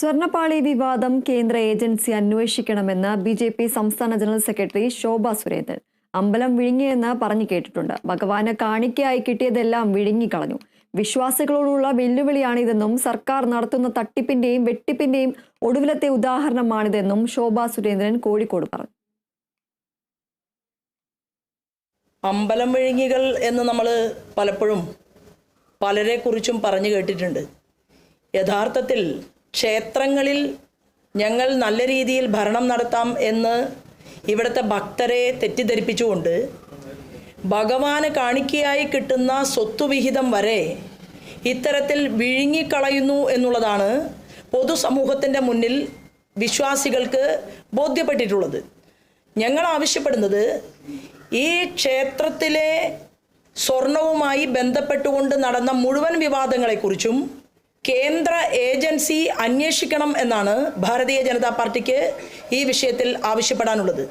സ്വർണപ്പാളി വിവാദം കേന്ദ്ര ഏജൻസി അന്വേഷിക്കണമെന്ന് ബി ജെ പി സംസ്ഥാന ജനറൽ സെക്രട്ടറി ശോഭ സുരേന്ദ്രൻ. അമ്പലം വിഴുങ്ങിയെന്ന് പറഞ്ഞു കേട്ടിട്ടുണ്ട്. ഭഗവാന് കാണിക്കയായി കിട്ടിയതെല്ലാം വിഴുങ്ങിക്കളഞ്ഞു. വിശ്വാസികളോടുള്ള വെല്ലുവിളിയാണിതെന്നും സർക്കാർ നടത്തുന്ന തട്ടിപ്പിന്റെയും വെട്ടിപ്പിന്റെയും ഒടുവിലത്തെ ഉദാഹരണമാണിതെന്നും ശോഭ സുരേന്ദ്രൻ കോഴിക്കോട് പറഞ്ഞു. അമ്പലം വിഴുങ്ങികൾ എന്ന് നമ്മൾ പലപ്പോഴും പലരെക്കുറിച്ചും പറഞ്ഞു കേട്ടിട്ടുണ്ട്. യഥാർത്ഥത്തിൽ ക്ഷേത്രങ്ങളിൽ ഞങ്ങൾ നല്ല രീതിയിൽ ഭരണം നടത്താം എന്ന് ഇവിടുത്തെ ഭക്തരെ തെറ്റിദ്ധരിപ്പിച്ചുകൊണ്ട് ഭഗവാന് കാണിക്കയായി കിട്ടുന്ന സ്വത്തുവിഹിതം വരെ ഇത്തരത്തിൽ വിഴുങ്ങിക്കളയുന്നു എന്നുള്ളതാണ് പൊതുസമൂഹത്തിന്റെ മുന്നിൽ വിശ്വാസികൾക്ക് ബോധ്യപ്പെട്ടിട്ടുള്ളത്. ഞങ്ങൾ ആവശ്യപ്പെടുന്നത് ഈ ക്ഷേത്രത്തിലെ സ്വർണവുമായി ബന്ധപ്പെട്ടുകൊണ്ട് നടന്ന മുഴുവൻ വിവാദങ്ങളെക്കുറിച്ചും കേന്ദ്ര ഏജൻസി അന്വേഷിക്കണം എന്നാണ് ഭാരതീയ ജനതാ പാർട്ടിക്ക് ഈ വിഷയത്തിൽ ആവശ്യപ്പെടാനുള്ളത്.